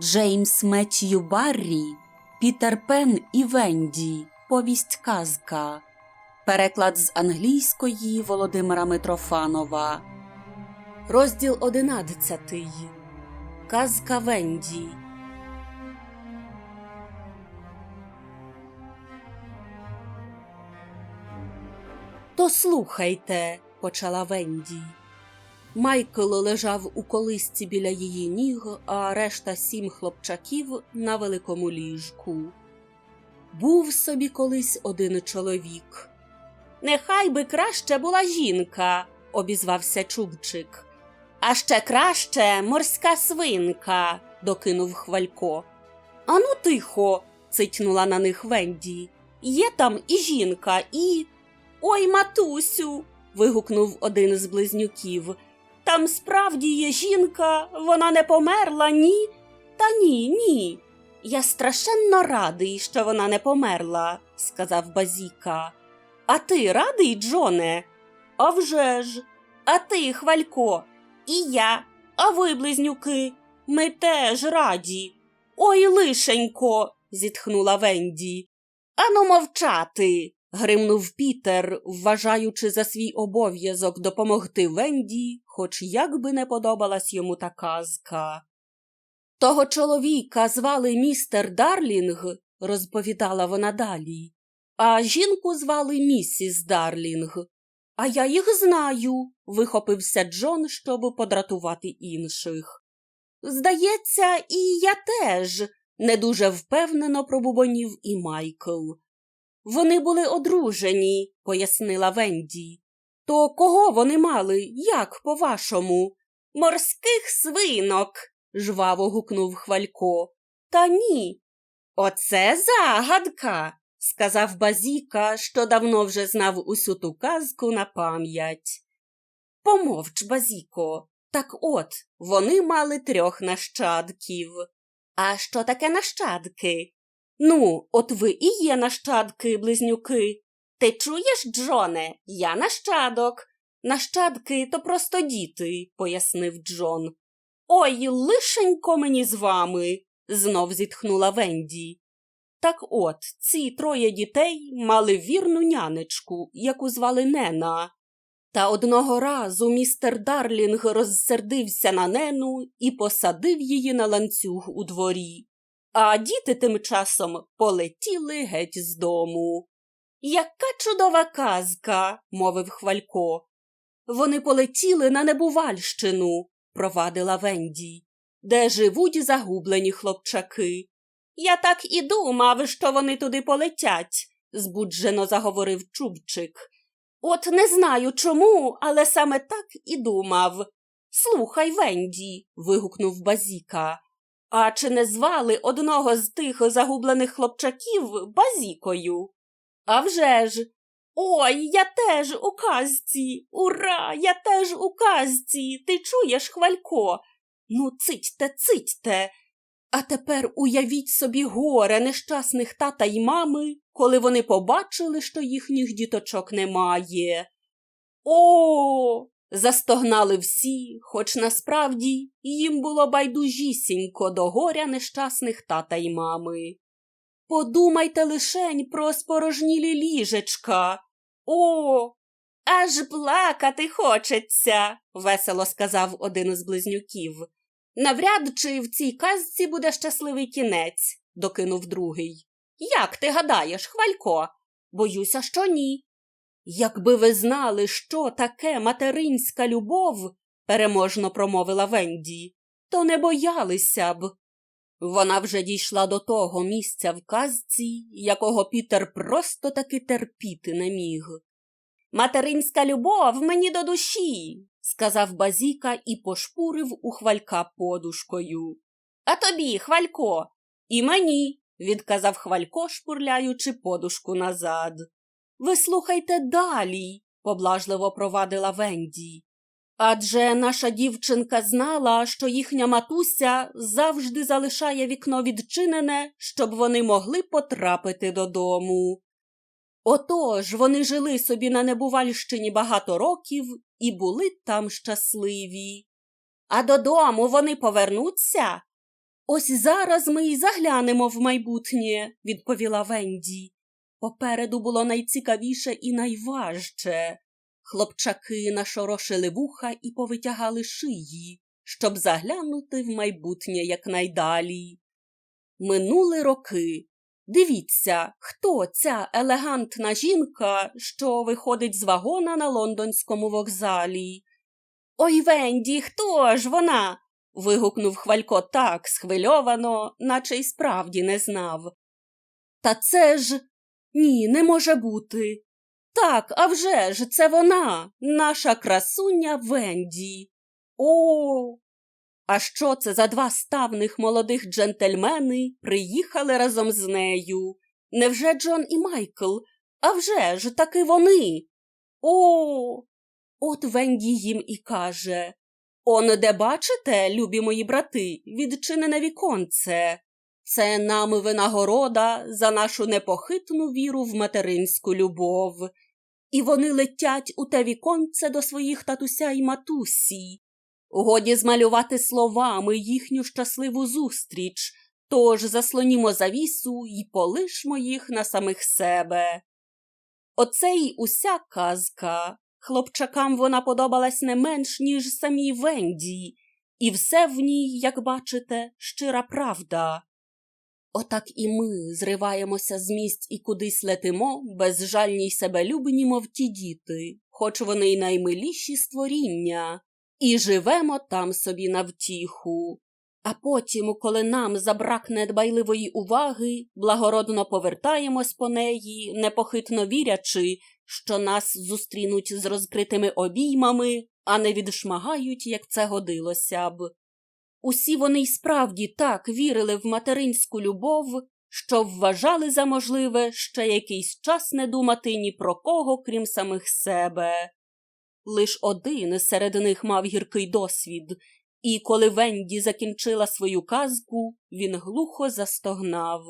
Джеймс Меттью Баррі, Пітер Пен і Венді. Повість казка. Переклад з англійської Володимира Митрофанова. Розділ одинадцятий. Казка Венді. То слухайте, почала Венді. Майкл лежав у колисці біля її ніг, а решта сім хлопчаків на великому ліжку. Був собі колись один чоловік. Нехай би краще була жінка, обізвався Чубчик. А ще краще морська свинка, докинув хвалько. Ану, тихо, цитнула на них Венді. Є там і жінка, і. Ой, матусю. вигукнув один з близнюків. Там справді є жінка, вона не померла, ні? Та ні, ні. Я страшенно радий, що вона не померла, сказав Базіка. А ти радий, Джоне? «А вже ж! А ти, Хвалько, і я, а ви, близнюки, ми теж раді. Ой, лишенько, зітхнула Венді. Ану мовчати. Гримнув Пітер, вважаючи за свій обов'язок допомогти Венді, хоч як би не подобалась йому та казка. Того чоловіка звали містер Дарлінг, розповідала вона далі, а жінку звали місіс Дарлінг. А я їх знаю, вихопився Джон, щоб подратувати інших. Здається, і я теж, не дуже впевнено пробубонів і Майкл. Вони були одружені, пояснила Венді. То кого вони мали, як по-вашому? Морських свинок, жваво гукнув Хвалько. Та ні. Оце загадка, сказав Базіка, що давно вже знав усю ту казку на пам'ять. Помовч, Базіко. Так от, вони мали трьох нащадків. А що таке нащадки? Ну, от ви і є нащадки, близнюки. Ти чуєш, Джоне? Я нащадок. Нащадки то просто діти, пояснив Джон. Ой, лишенько мені з вами, знов зітхнула Венді. Так от, ці троє дітей мали вірну нянечку, яку звали Нена. Та одного разу містер Дарлінг розсердився на Нену і посадив її на ланцюг у дворі. А діти тим часом полетіли геть з дому. Яка чудова казка, мовив Хвалько. Вони полетіли на Небувальщину, провадила Венді, де живуть загублені хлопчаки. Я так і думав, що вони туди полетять, збуджено заговорив Чубчик. От не знаю чому, але саме так і думав. Слухай, Венді, вигукнув Базіка. А чи не звали одного з тих загублених хлопчаків базікою? «А вже ж! Ой, я теж у казці! Ура! Я теж у казці! Ти чуєш, хвалько? Ну, цитьте, цитьте. А тепер уявіть собі горе нещасних тата й мами, коли вони побачили, що їхніх діточок немає. О! Застогнали всі, хоч насправді їм було байдужісінько до горя нещасних тата й мами. Подумайте лишень про спорожнілі ліжечка. О, аж плакати хочеться, весело сказав один із близнюків. Навряд чи в цій казці буде щасливий кінець, докинув другий. Як ти гадаєш, хвалько? Боюся, що ні. Якби ви знали, що таке материнська любов, переможно промовила Венді, то не боялися б. Вона вже дійшла до того місця в казці, якого Пітер просто таки терпіти не міг. Материнська любов мені до душі, сказав Базіка і пошпурив у хвалька подушкою. А тобі, хвалько, і мені, відказав хвалько, шпурляючи подушку назад. Ви слухайте далі, поблажливо провадила Венді. Адже наша дівчинка знала, що їхня матуся завжди залишає вікно відчинене, щоб вони могли потрапити додому. Отож вони жили собі на Небувальщині багато років і були там щасливі. А додому вони повернуться? Ось зараз ми й заглянемо в майбутнє, відповіла Венді. Попереду було найцікавіше і найважче. Хлопчаки нашорошили вуха і повитягали шиї, щоб заглянути в майбутнє якнайдалі. Минули роки. Дивіться, хто ця елегантна жінка, що виходить з вагона на лондонському вокзалі. Ой, Венді, хто ж вона? вигукнув хвалько так схвильовано, наче й справді не знав. Та це ж ні, не може бути. Так, а вже ж, це вона, наша красуня Венді. О. А що це за два ставних молодих джентльмени приїхали разом з нею? Невже Джон і Майкл? А вже ж таки вони. О. От Венді їм і каже Он де бачите, любі мої брати, відчинене віконце. Це нам винагорода за нашу непохитну віру в материнську любов. І вони летять у те віконце до своїх татуся й матусі. Годі змалювати словами їхню щасливу зустріч, тож заслонімо завісу й полишмо їх на самих себе. Оце й уся казка. Хлопчакам вона подобалась не менш, ніж самій Венді, і все в ній, як бачите, щира правда. Отак і ми зриваємося з місць і кудись летимо, безжальні й себелюбні, мов ті діти, хоч вони й наймиліші створіння, і живемо там собі на втіху. А потім, коли нам забракне дбайливої уваги, благородно повертаємось по неї, непохитно вірячи, що нас зустрінуть з розкритими обіймами, а не відшмагають, як це годилося б. Усі вони й справді так вірили в материнську любов, що вважали за можливе ще якийсь час не думати ні про кого, крім самих себе. Лиш один серед них мав гіркий досвід, і коли Венді закінчила свою казку, він глухо застогнав.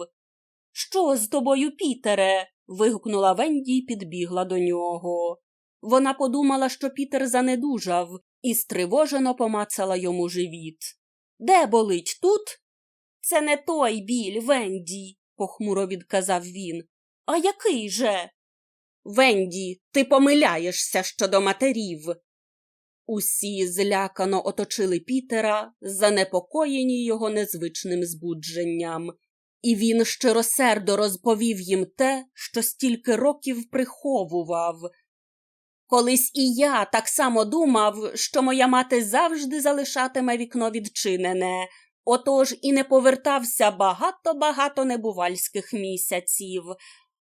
Що з тобою, Пітере? вигукнула Венді й підбігла до нього. Вона подумала, що Пітер занедужав, і стривожено помацала йому живіт. Де болить тут? Це не той біль, Венді, похмуро відказав він. А який же? Венді, ти помиляєшся щодо матерів. Усі злякано оточили Пітера, занепокоєні його незвичним збудженням, і він щиросердо розповів їм те, що стільки років приховував. Колись і я так само думав, що моя мати завжди залишатиме вікно відчинене, отож і не повертався багато-багато небувальських місяців.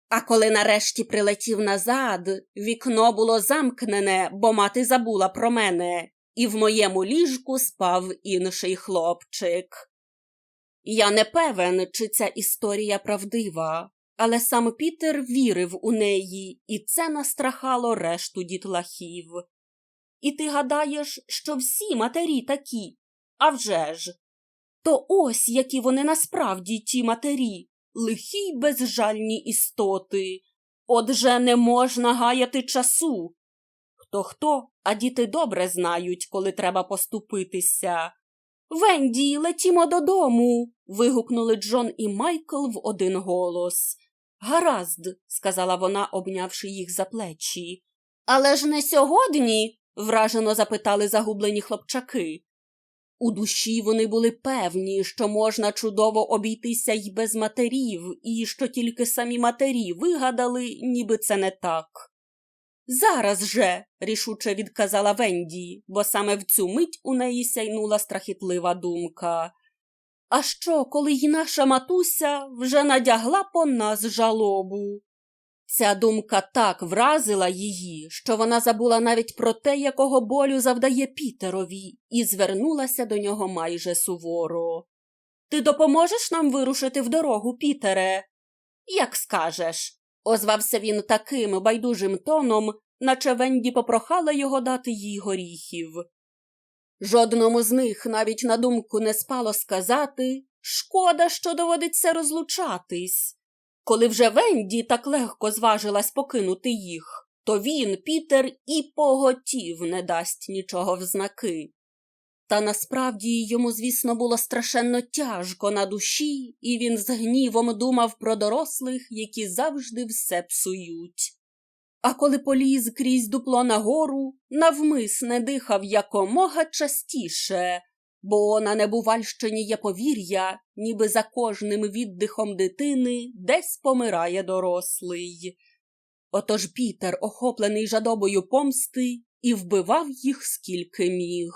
А коли нарешті прилетів назад, вікно було замкнене, бо мати забула про мене, і в моєму ліжку спав інший хлопчик. Я не певен, чи ця історія правдива, але сам Пітер вірив у неї, і це настрахало решту дітлахів. І ти гадаєш, що всі матері такі? А вже ж. То ось які вони насправді ті матері, лихі й безжальні істоти. Отже, не можна гаяти часу. Хто хто, а діти добре знають, коли треба поступитися. Венді, летімо додому. вигукнули Джон і Майкл в один голос. Гаразд, сказала вона, обнявши їх за плечі. Але ж не сьогодні? вражено запитали загублені хлопчаки. У душі вони були певні, що можна чудово обійтися й без матерів, і що тільки самі матері вигадали, ніби це не так. Зараз же, рішуче відказала Венді, бо саме в цю мить у неї сяйнула страхітлива думка. А що, коли й наша матуся вже надягла по нас жалобу? Ця думка так вразила її, що вона забула навіть про те, якого болю завдає Пітерові, і звернулася до нього майже суворо. Ти допоможеш нам вирушити в дорогу, Пітере? Як скажеш, озвався він таким байдужим тоном, наче Венді попрохала його дати їй горіхів. Жодному з них навіть на думку не спало сказати шкода, що доводиться розлучатись. Коли вже Венді так легко зважилась покинути їх, то він, Пітер, і поготів не дасть нічого в знаки. Та насправді йому, звісно, було страшенно тяжко на душі, і він з гнівом думав про дорослих, які завжди все псують. А коли поліз крізь дупло нагору, навмисне дихав якомога частіше, бо на Небувальщині є повір'я, ніби за кожним віддихом дитини десь помирає дорослий. Отож Пітер, охоплений жадобою помсти, і вбивав їх скільки міг.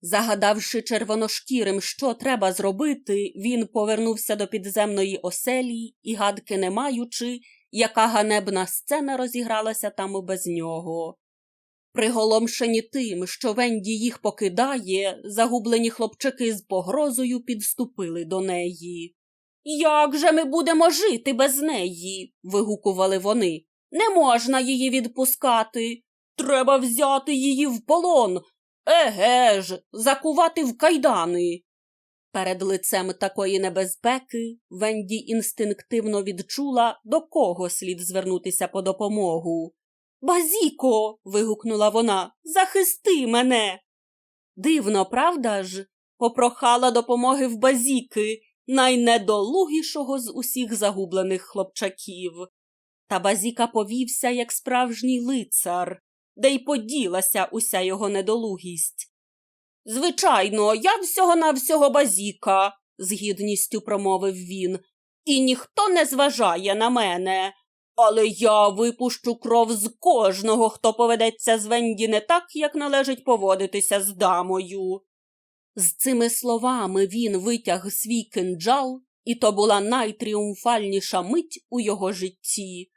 Загадавши червоношкірим, що треба зробити, він повернувся до підземної оселі і, гадки не маючи, яка ганебна сцена розігралася там без нього. Приголомшені тим, що Венді їх покидає, загублені хлопчики з погрозою підступили до неї. Як же ми будемо жити без неї? вигукували вони. Не можна її відпускати. Треба взяти її в полон. Еге ж, закувати в кайдани. Перед лицем такої небезпеки Венді інстинктивно відчула, до кого слід звернутися по допомогу. Базіко. вигукнула вона, захисти мене. Дивно, правда ж? Попрохала допомоги в базіки, найнедолугішого з усіх загублених хлопчаків. Та базіка повівся, як справжній лицар, де й поділася уся його недолугість. Звичайно, я всього навсього базіка, з гідністю промовив він, і ніхто не зважає на мене. Але я випущу кров з кожного, хто поведеться з Венді не так, як належить поводитися з дамою. З цими словами він витяг свій кинджал, і то була найтріумфальніша мить у його житті.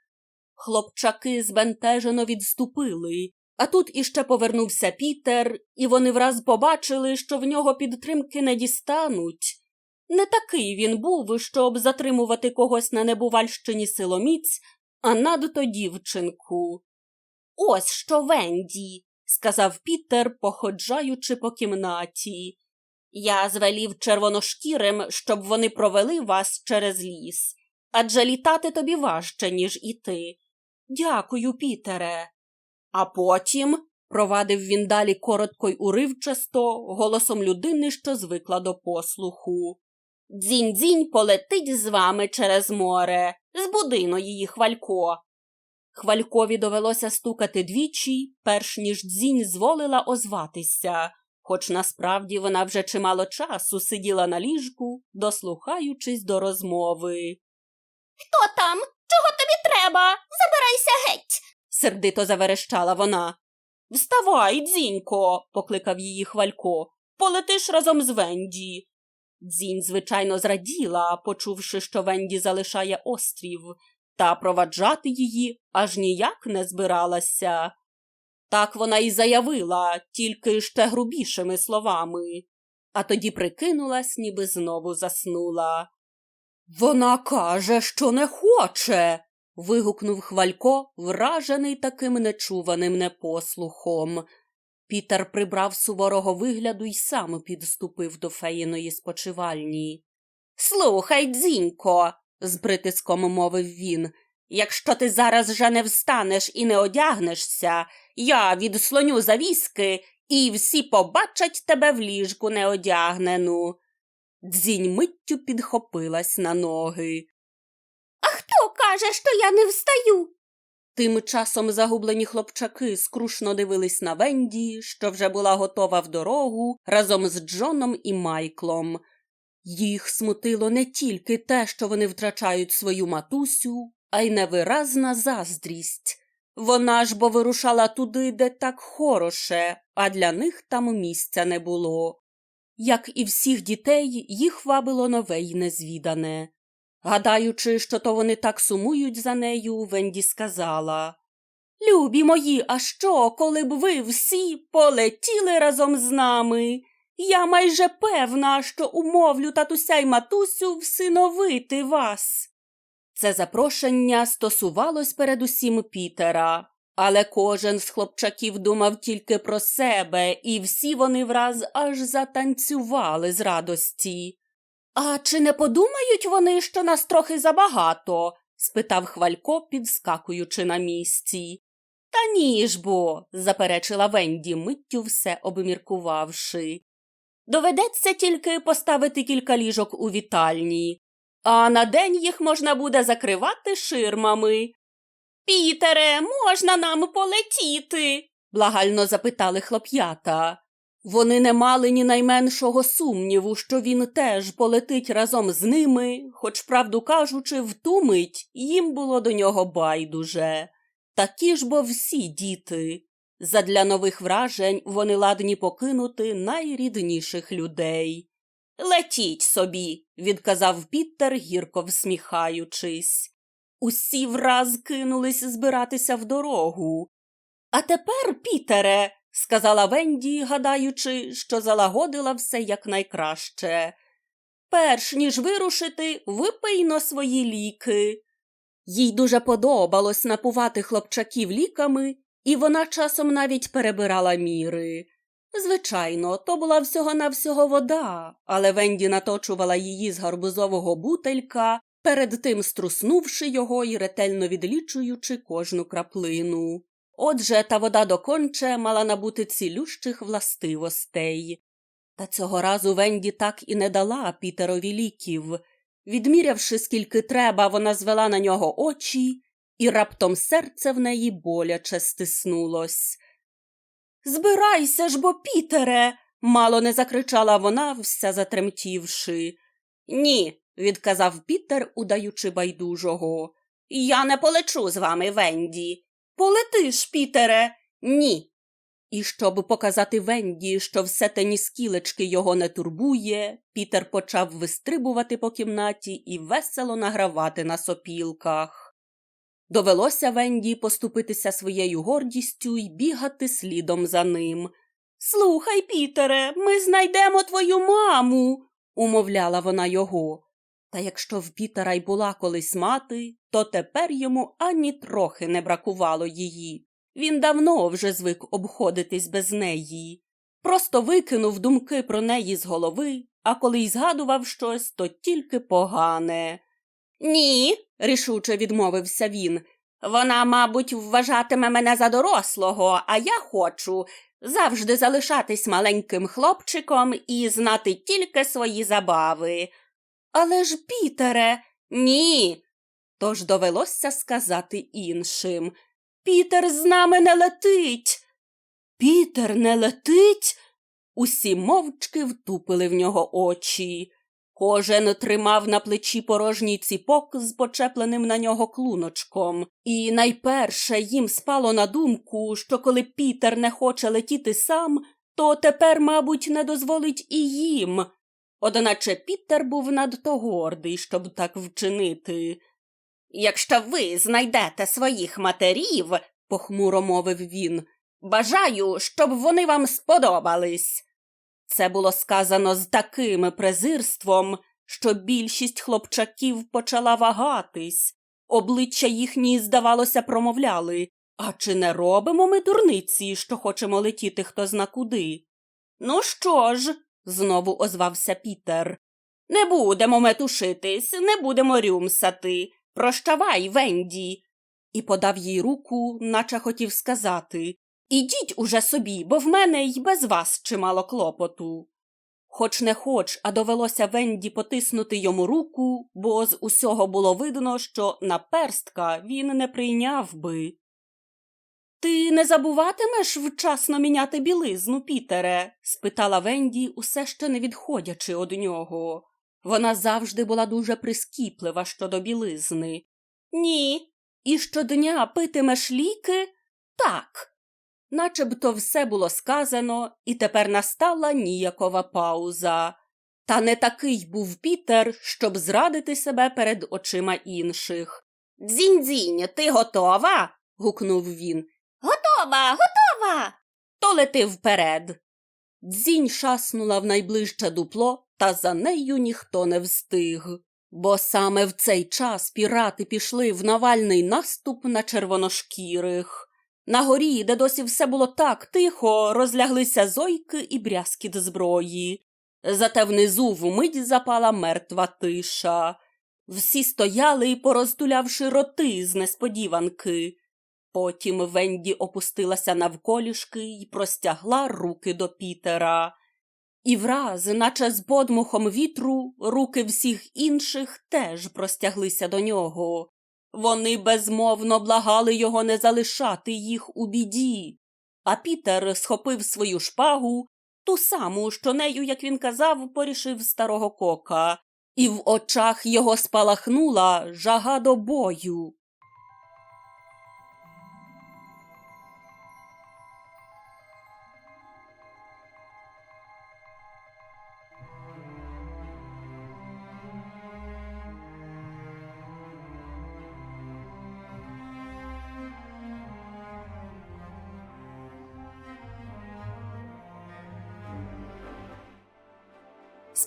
Хлопчаки збентежено відступили, а тут іще повернувся Пітер, і вони враз побачили, що в нього підтримки не дістануть. Не такий він був, щоб затримувати когось на Небувальщині силоміць, а надто дівчинку. Ось що Венді, сказав Пітер, походжаючи по кімнаті. Я звелів червоношкірим, щоб вони провели вас через ліс, адже літати тобі важче, ніж іти. Дякую, Пітере. А потім, провадив він далі коротко й уривчасто, голосом людини, що звикла до послуху. Дзінь-дзінь полетить з вами через море, збудино її хвалько. Хвалькові довелося стукати двічі, перш ніж дзінь зволила озватися, хоч насправді вона вже чимало часу сиділа на ліжку, дослухаючись до розмови. Хто там? Чого тобі треба? Забирайся геть. Сердито заверещала вона. Вставай, дзінько, покликав її хвалько. Полетиш разом з Венді. Дзінь, звичайно, зраділа, почувши, що Венді залишає острів, та проваджати її аж ніяк не збиралася. Так вона й заявила, тільки ще грубішими словами, а тоді прикинулась, ніби знову заснула. Вона каже, що не хоче. Вигукнув хвалько, вражений таким нечуваним непослухом. Пітер прибрав суворого вигляду й сам підступив до феїної спочивальні. Слухай, дзінько, з притиском мовив він, якщо ти зараз же не встанеш і не одягнешся, я відслоню завіски, і всі побачать тебе в ліжку неодягнену. Дзінь миттю підхопилась на ноги. Каже, що я не встаю? Тим часом загублені хлопчаки скрушно дивились на Венді, що вже була готова в дорогу разом з Джоном і Майклом. Їх смутило не тільки те, що вони втрачають свою матусю, а й невиразна заздрість. Вона ж бо вирушала туди, де так хороше, а для них там місця не було. Як і всіх дітей, їх вабило нове й незвідане. Гадаючи, що то вони так сумують за нею, Венді сказала Любі мої, а що, коли б ви всі полетіли разом з нами? Я майже певна, що умовлю татуся й матусю всиновити вас. Це запрошення стосувалось передусім Пітера, але кожен з хлопчаків думав тільки про себе, і всі вони враз аж затанцювали з радості. А чи не подумають вони, що нас трохи забагато? спитав Хвалько, підскакуючи на місці. Та ні ж бо, заперечила Венді, миттю все обміркувавши. Доведеться тільки поставити кілька ліжок у вітальні, а на день їх можна буде закривати ширмами. Пітере, можна нам полетіти? благально запитали хлоп'ята. Вони не мали ні найменшого сумніву, що він теж полетить разом з ними, хоч, правду кажучи, в ту мить їм було до нього байдуже. Такі ж бо всі діти. Задля нових вражень вони ладні покинути найрідніших людей. Летіть собі, відказав Пітер, гірко всміхаючись. Усі враз кинулись збиратися в дорогу. А тепер, Пітере, сказала Венді, гадаючи, що залагодила все якнайкраще. Перш ніж вирушити, випийно свої ліки. Їй дуже подобалось напувати хлопчаків ліками, і вона часом навіть перебирала міри. Звичайно, то була всього-навсього вода, але Венді наточувала її з гарбузового бутелька, перед тим струснувши його і ретельно відлічуючи кожну краплину. Отже, та вода доконче мала набути цілющих властивостей. Та цього разу Венді так і не дала Пітерові ліків. Відмірявши, скільки треба, вона звела на нього очі, і раптом серце в неї боляче стиснулось. Збирайся ж бо, Пітере. мало не закричала вона, вся затремтівши. Ні, відказав Пітер, удаючи байдужого. Я не полечу з вами, Венді. Полетиш, Пітере. Ні. І щоб показати Венді, що все те ніскілечки його не турбує, Пітер почав вистрибувати по кімнаті і весело награвати на сопілках. Довелося Венді поступитися своєю гордістю й бігати слідом за ним. Слухай, Пітере, ми знайдемо твою маму, умовляла вона його. Та якщо в Пітера й була колись мати, то тепер йому ані трохи не бракувало її. Він давно вже звик обходитись без неї. Просто викинув думки про неї з голови, а коли й згадував щось, то тільки погане. Ні, рішуче відмовився він. Вона, мабуть, вважатиме мене за дорослого, а я хочу завжди залишатись маленьким хлопчиком і знати тільки свої забави. Але ж, Пітере, ні. Тож довелося сказати іншим. Пітер з нами не летить. Пітер не летить? Усі мовчки втупили в нього очі. Кожен тримав на плечі порожній ціпок з почепленим на нього клуночком, і найперше їм спало на думку, що коли Пітер не хоче летіти сам, то тепер, мабуть, не дозволить і їм. Одначе Пітер був надто гордий, щоб так вчинити. Якщо ви знайдете своїх матерів, похмуро мовив він, бажаю, щоб вони вам сподобались. Це було сказано з таким презирством, що більшість хлопчаків почала вагатись. Обличчя їхні, здавалося, промовляли А чи не робимо ми дурниці, що хочемо летіти хто зна куди? Ну що ж, знову озвався Пітер. Не будемо метушитись, не будемо рюмсати. Прощавай, Венді. І подав їй руку, наче хотів сказати Ідіть уже собі, бо в мене й без вас чимало клопоту. Хоч не хоч, а довелося Венді потиснути йому руку, бо з усього було видно, що на перстка він не прийняв би. Ти не забуватимеш вчасно міняти білизну, Пітере? спитала Венді, усе ще не відходячи од нього. Вона завжди була дуже прискіплива щодо білизни. Ні. І щодня питимеш ліки? Так. Начебто все було сказано, і тепер настала ніякова пауза. Та не такий був Пітер, щоб зрадити себе перед очима інших. Дзінь-дзінь, ти готова? гукнув він. Готова, готова. То лети вперед. Дзінь шаснула в найближче дупло, та за нею ніхто не встиг. Бо саме в цей час пірати пішли в навальний наступ на червоношкірих. На горі, де досі все було так тихо, розляглися зойки і брязкіт зброї. Зате внизу вмить запала мертва тиша. Всі стояли, пороздулявши роти з несподіванки. Потім Венді опустилася навколішки й простягла руки до Пітера. І враз, наче з подмухом вітру, руки всіх інших теж простяглися до нього. Вони безмовно благали його не залишати їх у біді. А Пітер схопив свою шпагу, ту саму, що нею, як він казав, порішив старого кока, і в очах його спалахнула жага до бою.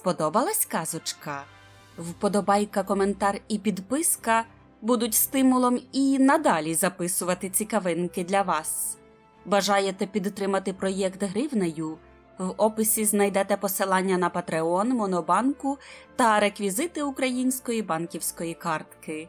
Сподобалась казочка? Вподобайка, коментар і підписка будуть стимулом і надалі записувати цікавинки для вас. Бажаєте підтримати проєкт гривнею? В описі знайдете посилання на Patreon, Монобанку та реквізити української банківської картки.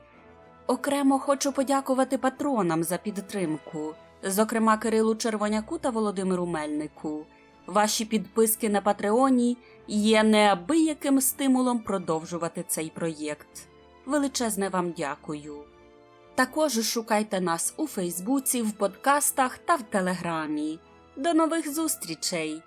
Окремо хочу подякувати патронам за підтримку, зокрема Кирилу Червоняку та Володимиру Мельнику. Ваші підписки на Патреоні є неабияким стимулом продовжувати цей проєкт. Величезне вам дякую. Також шукайте нас у Фейсбуці, в подкастах та в Телеграмі. До нових зустрічей!